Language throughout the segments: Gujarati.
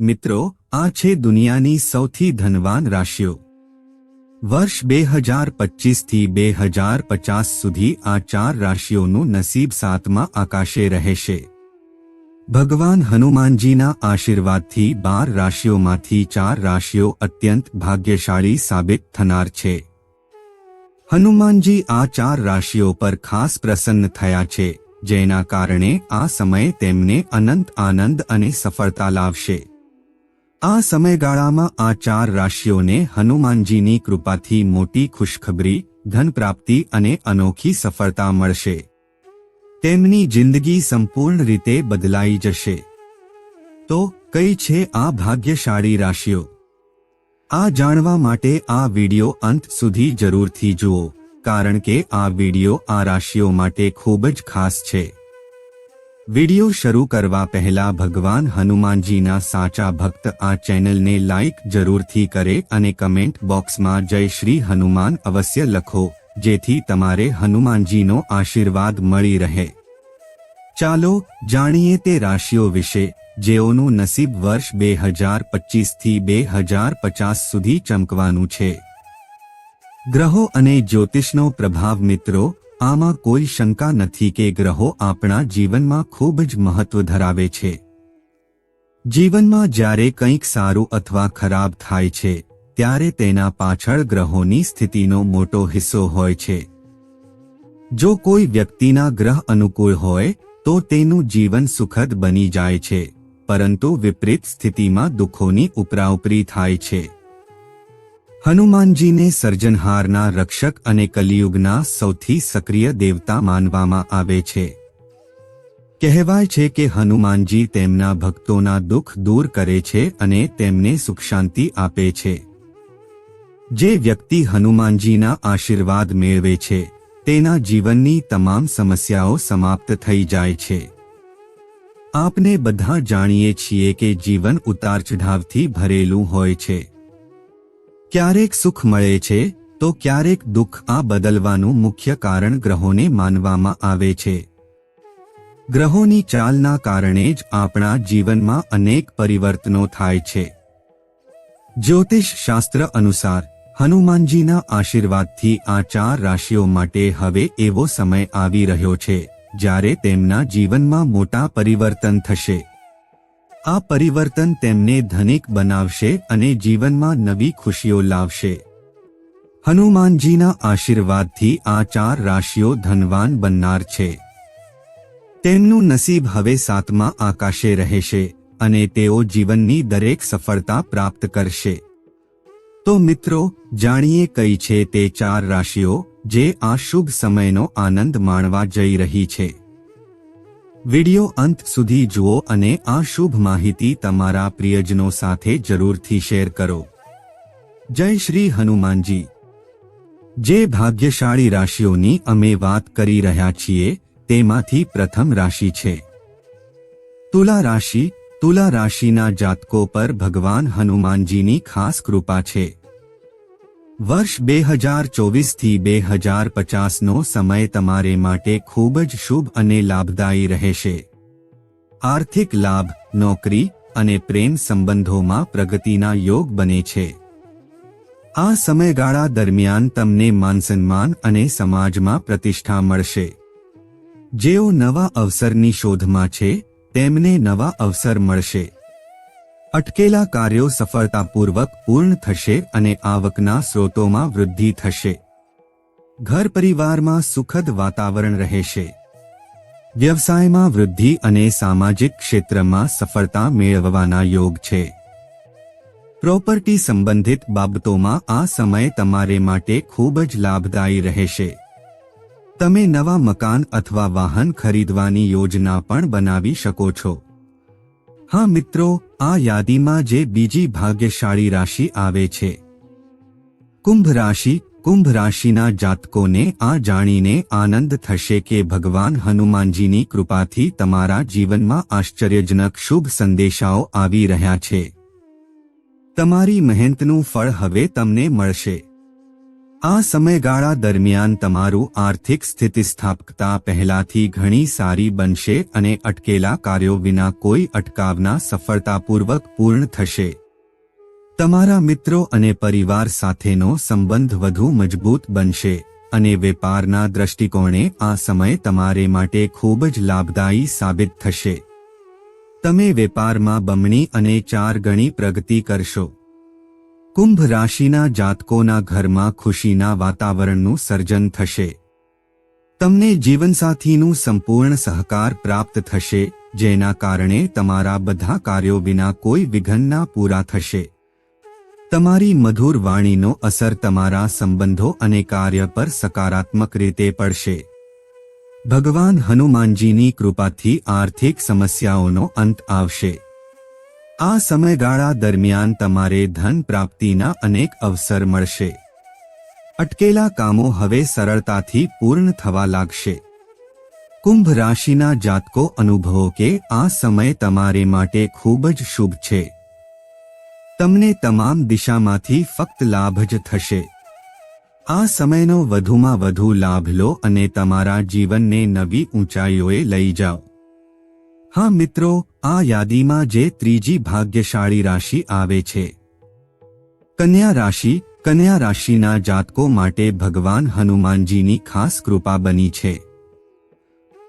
મિત્રો, આ છે દુનિયાની સૌથી ધનવાન રાશિઓ. વર્ષ બે હજાર પચીસથી બે હજાર પચાસ સુધી આ ચાર રાશિઓનું નસીબ સાતમાં આકાશે રહેશે. ભગવાન હનુમાનજીના આશીર્વાદથી બાર રાશિઓમાંથી ચાર રાશિઓ અત્યંત ભાગ્યશાળી સાબિત થનાર છે. હનુમાનજી આ ચાર રાશિઓ પર ખાસ પ્રસન્ન થયા છે, જેના કારણે આ સમય તેમને અનંત આનંદ અને સફળતા લાવશે. આ સમયગાળામાં આ ચાર રાશિઓને હનુમાનજીની કૃપાથી મોટી ખુશખબરી ધન પ્રાપ્તિ અને અનોખી સફળતા મળશે. તેમની જિંદગી સંપૂર્ણ રીતે બદલાઈ જશે. તો, કઈ છે આ ભાગ્યશાળી રાશિઓ? આ જાણવા માટે આ વિડિયો અંત સુધી જરૂરથી જુઓ, કારણ કે આ વિડિયો આ રાશિઓ માટે ખૂબ જ ખાસ છે. વિડિયો શરૂ કરવા પહેલા ભગવાન હનુમાનજીના સાચા ભક્ત આ ચેનલને લાઇક જરૂરથી કરે અને કમેન્ટ બોક્સમાં જય શ્રી હનુમાન અવશ્ય લખો, જેથી તમારે હનુમાનજીનો આશીર્વાદ મળી રહે. ચાલો જાણીએ તે રાશિઓ વિશે, જેઓનું નસીબ વર્ષ બે હજાર પચીસથી બે હજાર પચાસ સુધી ચમકવાનું છે. ગ્રહો અને જ્યોતિષનો પ્રભાવ મિત્રો આમાં કોઈ શંકા નથી કે ગ્રહો આપણા જીવનમાં ખૂબ જ મહત્વ ધરાવે છે. જીવનમાં જ્યારે કંઈક સારું અથવા ખરાબ થાય છે, ત્યારે તેના પાછળ ગ્રહોની સ્થિતિનો મોટો હિસ્સો હોય છે. જો કોઈ વ્યક્તિના ગ્રહ અનુકૂળ હોય, તો તેનું જીવન સુખદ બની જાય છે, પરંતુ વિપરીત સ્થિતિમાં દુઃખોની ઉપરાઉપરી થાય છે. હનુમાનજીને સર્જનહારના રક્ષક અને કલિયુગના સૌથી સક્રિય દેવતા માનવામાં આવે છે. કહેવાય છે કે હનુમાનજી તેમના ભક્તોના દુઃખ દૂર કરે છે અને તેમને સુખ શાંતિ આપે છે. જે વ્યક્તિ હનુમાનજીના આશીર્વાદ મેળવે છે, તેના જીવનની તમામ સમસ્યાઓ સમાપ્ત થઈ જાય છે. આપને બધા જાણીએ છીએ કે જીવન ઉતાર ચઢાવથી ભરેલું હોય છે. ક્યારેક સુખ મળે છે, તો ક્યારેક દુઃખ આ બદલવાનું મુખ્ય કારણ ગ્રહોને માનવામાં આવે છે. ગ્રહોની ચાલના કારણે જ આપણા જીવનમાં અનેક પરિવર્તનો થાય છે. જ્યોતિષ શાસ્ત્ર અનુસાર, હનુમાનજીના આશીર્વાદથી આ ચાર રાશિઓ માટે હવે એવો સમય આવી રહ્યો છે, જ્યારે તેમના જીવનમાં મોટા પરિવર્તન થશે. આ પરિવર્તન તેમને ધનિક બનાવશે અને જીવનમાં નવી ખુશીઓ લાવશે. હનુમાનજીના આશીર્વાદથી આ ચાર રાશિઓ ધનવાન બનનાર છે. તેમનું નસીબ હવે સાતમા આકાશે રહેશે અને તેઓ જીવનની દરેક સફળતા પ્રાપ્ત કરશે. તો મિત્રો, જાણીએ કઈ છે તે ચાર રાશિઓ, જે આ શુભ સમયનો આનંદ માણવા જઈ રહી છે? વિડિયો અંત સુધી જુઓ અને આ શુભ માહિતી તમારા પ્રિયજનો સાથે જરૂરથી શેર કરો. જય શ્રી હનુમાનજી. જે ભાગ્યશાળી રાશિઓની અમે વાત કરી રહ્યા છીએ, તેમાંથી પ્રથમ રાશિ છે. તુલા રાશિ, તુલા રાશિના જાતકો પર ભગવાન હનુમાનજીની ખાસ કૃપા છે. વર્ષ બે હજાર ચોવીસથી બે હજાર પચાસનો સમય તમારે માટે ખૂબ જ શુભ અને લાભદાયી રહેશે. આર્થિક લાભ, નોકરી અને પ્રેમ સંબંધોમાં પ્રગતિના યોગ બને છે. આ સમયગાળા દરમિયાન તમને માનસન્માન અને સમાજમાં પ્રતિષ્ઠા મળશે. જેઓ નવા અવસરની શોધમાં છે, તેમને નવા અવસર મળશે. અટકેલા કાર્યો સફળતાપૂર્વક પૂર્ણ થશે અને આવકના સ્રોતોમાં વૃદ્ધિ થશે. ઘર પરિવારમાં સુખદ વાતાવરણ રહેશે. વ્યવસાયમાં વૃદ્ધિ અને સામાજિક ક્ષેત્રમાં સફળતા મેળવવાના યોગ છે. પ્રોપર્ટી સંબંધિત બાબતોમાં આ સમય તમારે માટે ખૂબ જ લાભદાયી રહેશે. તમે નવા મકાન અથવા વાહન ખરીદવાની યોજના પણ બનાવી શકો છો. હા મિત્રો, આ યાદીમાં જે બીજી ભાગ્યશાળી રાશિ આવે છે. કુંભ રાશિ, કુંભ રાશિના જાતકોને આ જાણીને આનંદ થશે કે ભગવાન હનુમાનજીની કૃપાથી તમારા જીવનમાં આશ્ચર્યજનક શુભ સંદેશાઓ આવી રહ્યા છે. તમારી મહેનતનું ફળ હવે તમને મળશે. આ સમયગાળા દરમિયાન તમારું આર્થિક સ્થિતિસ્થાપકતા પહેલાથી ઘણી સારી બનશે અને અટકેલા કાર્યો વિના કોઈ અટકાવના સફળતાપૂર્વક પૂર્ણ થશે. તમારા મિત્રો અને પરિવાર સાથેનો સંબંધ વધુ મજબૂત બનશે અને વેપારના દ્રષ્ટિકોણે આ સમય તમારે માટે ખૂબ જ લાભદાયી સાબિત થશે. તમે વેપારમાં બમણી અને ચાર ગણી પ્રગતિ કરશો. કુંભ રાશિના જાતકોના ઘરમાં ખુશીના વાતાવરણનું સર્જન થશે. તમને જીવનસાથીનું સંપૂર્ણ સહકાર પ્રાપ્ત થશે, જેના કારણે તમારા બધા કાર્યો વિના કોઈ વિઘ્નના પૂરા થશે. તમારી મધુર વાણીનો અસર તમારા સંબંધો અને કાર્ય પર સકારાત્મક રીતે પડશે. ભગવાન હનુમાનજીની કૃપાથી આર્થિક સમસ્યાઓનો અંત આવશે. આ સમયગાળા દરમિયાન તમારે ધન પ્રાપ્તિના અનેક અવસર મળશે. અટકેલા કામો હવે સરળતાથી પૂર્ણ થવા લાગશે. કુંભ રાશિના જાતકો અનુભવો કે આ સમય તમારે માટે ખૂબ જ શુભ છે. તમને તમામ દિશામાંથી ફક્ત લાભ જ થશે. આ સમયનો વધુમાં વધુ લાભ લો અને તમારા જીવનને નવી ઊંચાઈઓએ લઈ જાઓ. હા મિત્રો, આ યાદીમાં જે ત્રીજી ભાગ્યશાળી રાશિ આવે છે. કન્યા રાશિ, કન્યા રાશિના જાતકો માટે ભગવાન હનુમાનજીની ખાસ કૃપા બની છે.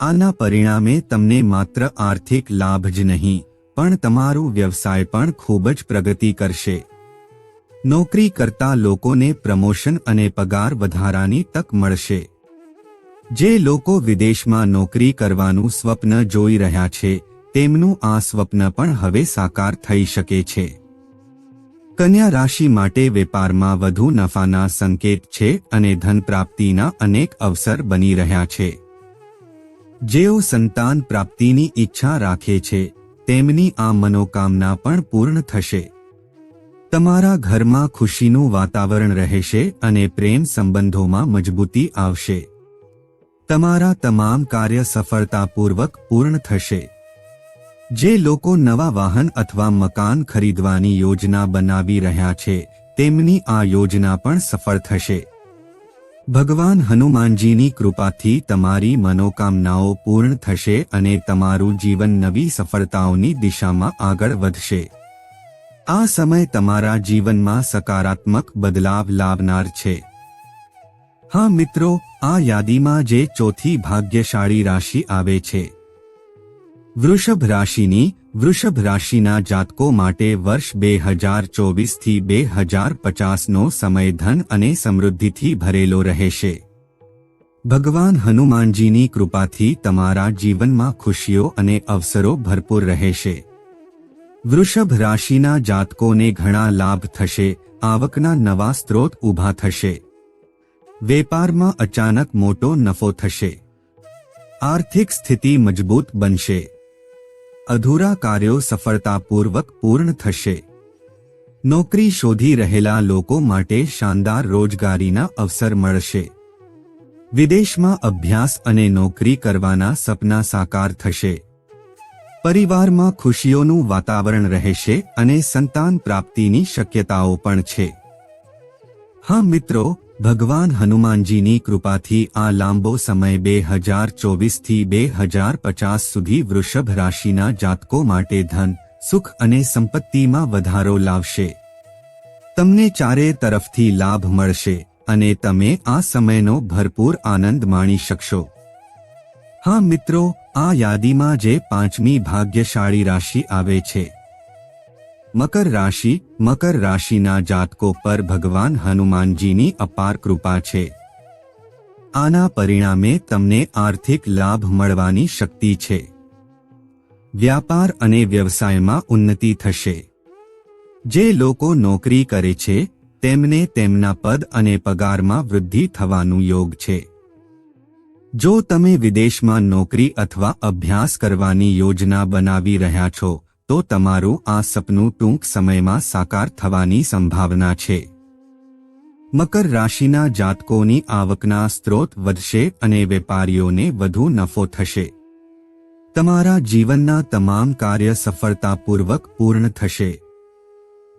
આના પરિણામે તમને માત્ર આર્થિક લાભ જ નહીં, પણ તમારું વ્યવસાય પણ ખૂબ જ પ્રગતિ કરશે. નોકરી કરતા લોકોને પ્રમોશન અને પગાર વધારાની તક મળશે. જે લોકો વિદેશમાં નોકરી કરવાનું સ્વપ્ન જોઈ રહ્યા છે, તેમનું આ સ્વપ્ન પણ હવે સાકાર થઈ શકે છે. કન્યા રાશિ માટે વેપારમાં વધુ નફાના સંકેત છે અને ધન પ્રાપ્તિના અનેક અવસર બની રહ્યા છે. જેઓ સંતાન પ્રાપ્તિની ઈચ્છા રાખે છે, તેમની આ મનોકામના પણ પૂર્ણ થશે. તમારા ઘરમાં ખુશીનું વાતાવરણ રહેશે અને પ્રેમ સંબંધોમાં મજબૂતી આવશે. તમારા તમામ કાર્ય સફળતાપૂર્વક પૂર્ણ થશે. જે લોકો નવા વાહન અથવા મકાન ખરીદવાની યોજના બનાવી રહ્યા છે, તેમની આ યોજના પણ સફળ થશે. ભગવાન હનુમાનજીની કૃપાથી તમારી મનોકામનાઓ પૂર્ણ થશે અને તમારું જીવન નવી સફળતાઓની દિશામાં આગળ વધશે. આ સમય તમારા જીવનમાં સકારાત્મક બદલાવ લાવનાર છે. હા મિત્રો, આ યાદીમાં જે ચોથી ભાગ્યશાળી રાશિ આવે છે. વૃષભ રાશિની વૃષભ રાશિના જાતકો માટે વર્ષ બે હજાર ચોવીસથી બે હજાર પચાસનો સમય ધન અને સમૃદ્ધિથી ભરેલો રહેશે. ભગવાન હનુમાનજીની કૃપાથી તમારા જીવનમાં ખુશીઓ અને અવસરો ભરપૂર રહેશે. વૃષભ રાશિના જાતકોને ઘણા લાભ થશે, આવકના નવા સ્ત્રોત ઊભા થશે. વેપારમાં અચાનક મોટો નફો થશે. આર્થિક સ્થિતિ મજબૂત બનશે. અધૂરા કાર્યો સફળતાપૂર્વક પૂર્ણ થશે. નોકરી શોધી રહેલા લોકો માટે શાનદાર રોજગારીના અવસર મળશે. વિદેશમાં અભ્યાસ અને નોકરી કરવાના સપના સાકાર થશે. પરિવારમાં ખુશીઓનું વાતાવરણ રહેશે અને સંતાન પ્રાપ્તિની શક્યતાઓ પણ છે. હા મિત્રો ભગવાન હનુમાનજીની કૃપાથી આ લાંબો સમય બે હજાર ચોવીસથી બે હજાર પચાસ સુધી વૃષભ રાશિના જાતકો માટે ધન, સુખ અને સંપત્તિમાં વધારો લાવશે. તમને ચારે તરફથી લાભ મળશે અને તમે આ સમયનો ભરપૂર આનંદ માણી શકશો. હા મિત્રો, આ યાદીમાં જે પાંચમી ભાગ્યશાળી રાશિ આવે છે. મકર રાશિ, મકર રાશિના જાતકો પર ભગવાન હનુમાનજીની અપાર કૃપા છે. આના પરિણામે તમને આર્થિક લાભ મળવાની શક્તિ છે. વ્યાપાર અને વ્યવસાયમાં ઉન્નતિ થશે. જે લોકો નોકરી કરે છે, તેમને તેમના પદ અને પગારમાં વૃદ્ધિ થવાનું યોગ છે. જો તમે વિદેશમાં નોકરી અથવા અભ્યાસ કરવાની યોજના બનાવી રહ્યા છો તો તમારું આ સપનું ટૂંક સમયમાં સાકાર થવાની સંભાવના છે. મકર રાશિના જાતકોની આવકના સ્ત્રોત વધશે અને વેપારીઓને વધુ નફો થશે. તમારા જીવનના તમામ કાર્ય સફળતાપૂર્વક પૂર્ણ થશે.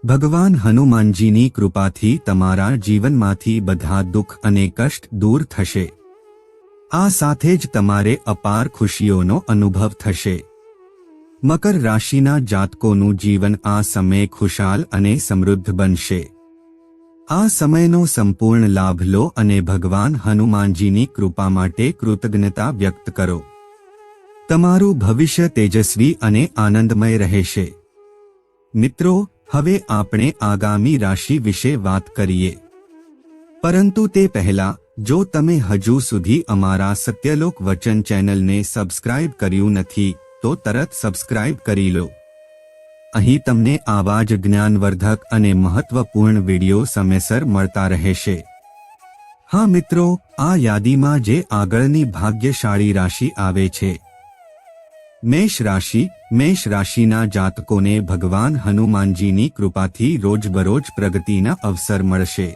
ભગવાન હનુમાનજીની કૃપાથી તમારા જીવનમાંથી બધા દુઃખ અને કષ્ટ દૂર થશે. આ સાથે જ તમારે અપાર ખુશીઓનો અનુભવ થશે. મકર રાશિના જાતકોનું જીવન આ સમયે ખુશાલ અને સમૃદ્ધ બનશે. આ સમયનો સંપૂર્ણ લાભ લો અને ભગવાન હનુમાનજીની કૃપા માટે કૃતજ્ઞતા વ્યક્ત કરો. તમારું ભવિષ્ય તેજસ્વી અને આનંદમય રહેશે. મિત્રો, હવે આપણે આગામી રાશિ વિશે વાત કરીએ. પરંતુ તે પહેલા, જો તમે હજુ સુધી અમારા સત્યલોક વચન ચેનલને સબસ્ક્રાઇબ કર્યું નથી તો તરત સબસ્ક્રાઇબ કરી લો. અહીં તમને આવા જ જ્ઞાનવર્ધક અને મહત્વપૂર્ણ વીડિયો સમયસર મળતા રહેશે. હા મિત્રો, આ યાદીમાં જે આગળની ભાગ્યશાળી રાશિ આવે છે. મેષ રાશિ, મેષ રાશિના જાતકોને ભગવાન હનુમાનજીની કૃપાથી રોજબરોજ પ્રગતિના અવસર મળશે.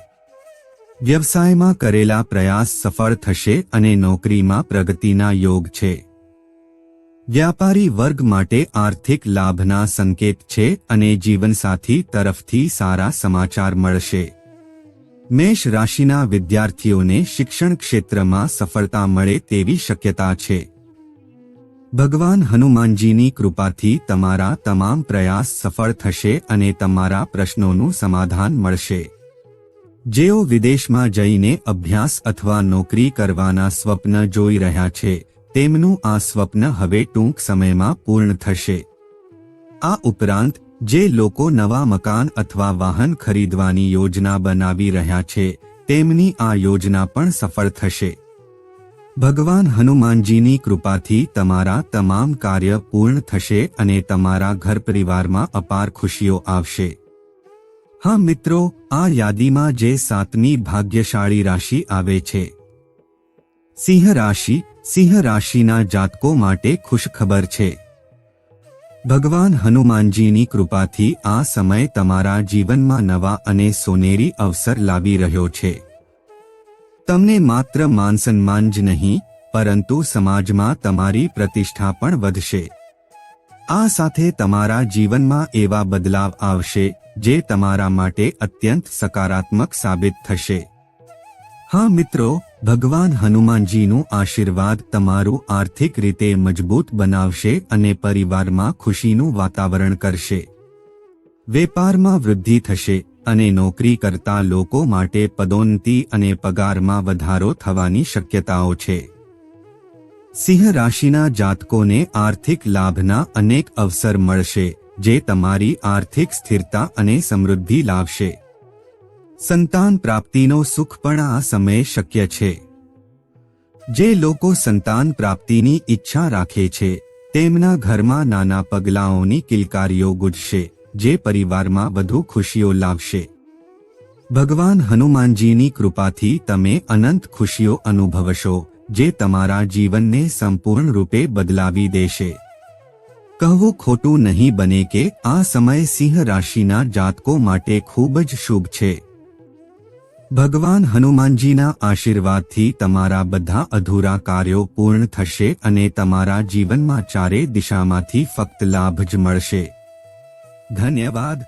વ્યવસાયમાં કરેલા પ્રયાસ સફળ થશે અને નોકરીમાં પ્રગતિના યોગ છે. વ્યાપારી વર્ગ માટે આર્થિક લાભના સંકેત છે અને જીવનસાથી તરફથી સારા સમાચાર મળશે. મેષ રાશિના વિદ્યાર્થીઓને શિક્ષણ ક્ષેત્રમાં સફળતા મળે તેવી શક્યતા છે. ભગવાન હનુમાનજીની કૃપાથી તમારા તમામ પ્રયાસ સફળ થશે અને તમારા પ્રશ્નોનું સમાધાન મળશે. જેઓ વિદેશમાં જઈને અભ્યાસ અથવા નોકરી કરવાના સ્વપ્ન જોઈ રહ્યા છે તેમનું આ સ્વપ્ન હવે ટૂંક સમયમાં પૂર્ણ થશે. આ ઉપરાંત, જે લોકો નવા મકાન અથવા વાહન ખરીદવાની યોજના બનાવી રહ્યા છે, તેમની આ યોજના પણ સફળ થશે. ભગવાન હનુમાનજીની કૃપાથી તમારા તમામ કાર્ય પૂર્ણ થશે અને તમારા ઘર પરિવારમાં અપાર ખુશીઓ આવશે. હા મિત્રો, આ યાદીમાં જે સાતમી ભાગ્યશાળી રાશિ આવે છે. સિંહ રાશિ સિંહ રાશિના જાતકો માટે ખુશખબર છે. ભગવાન હનુમાનજીની કૃપાથી આ સમય તમારા જીવનમાં નવા અને સોનેરી અવસર લાવી રહ્યો છે. તમને માત્ર માનસન્માન જ નહીં, પરંતુ સમાજમાં તમારી પ્રતિષ્ઠા પણ વધશે. આ સાથે તમારા જીવનમાં એવા બદલાવ આવશે, જે તમારા માટે અત્યંત સકારાત્મક સાબિત થશે. હા મિત્રો, ભગવાન હનુમાનજીનું આશીર્વાદ તમારું આર્થિક રીતે મજબૂત બનાવશે અને પરિવારમાં ખુશીનું વાતાવરણ કરશે. વેપારમાં વૃદ્ધિ થશે અને નોકરી કરતા લોકો માટે પદોન્નતિ અને પગારમાં વધારો થવાની શક્યતાઓ છે. સિંહ રાશિના જાતકોને આર્થિક લાભના અનેક અવસર મળશે, જે તમારી આર્થિક સ્થિરતા અને સમૃદ્ધિ લાવશે. સંતાન પ્રાપ્તિનો સુખ પણ આ સમયે શક્ય છે. જે લોકો સંતાન પ્રાપ્તિની ઈચ્છા રાખે છે, તેમના ઘરમાં નાના પગલાઓની કિલકારીઓ ગુજશે, જે પરિવારમાં વધુ ખુશીઓ લાવશે. ભગવાન હનુમાનજીની કૃપાથી તમે અનંત ખુશીઓ અનુભવશો, જે તમારા જીવનને સંપૂર્ણ રૂપે બદલાવી દેશે. કહવું ખોટું નહીં બને કે આ સમય સિંહ રાશિના જાતકો માટે ખૂબ જ શુભ છે. ભગવાન હનુમાનજીના આશીર્વાદથી તમારા બધા અધૂરા કાર્યો પૂર્ણ થશે અને તમારા જીવનમાં ચારે દિશામાંથી ફક્ત લાભ જ મળશે. ધન્યવાદ.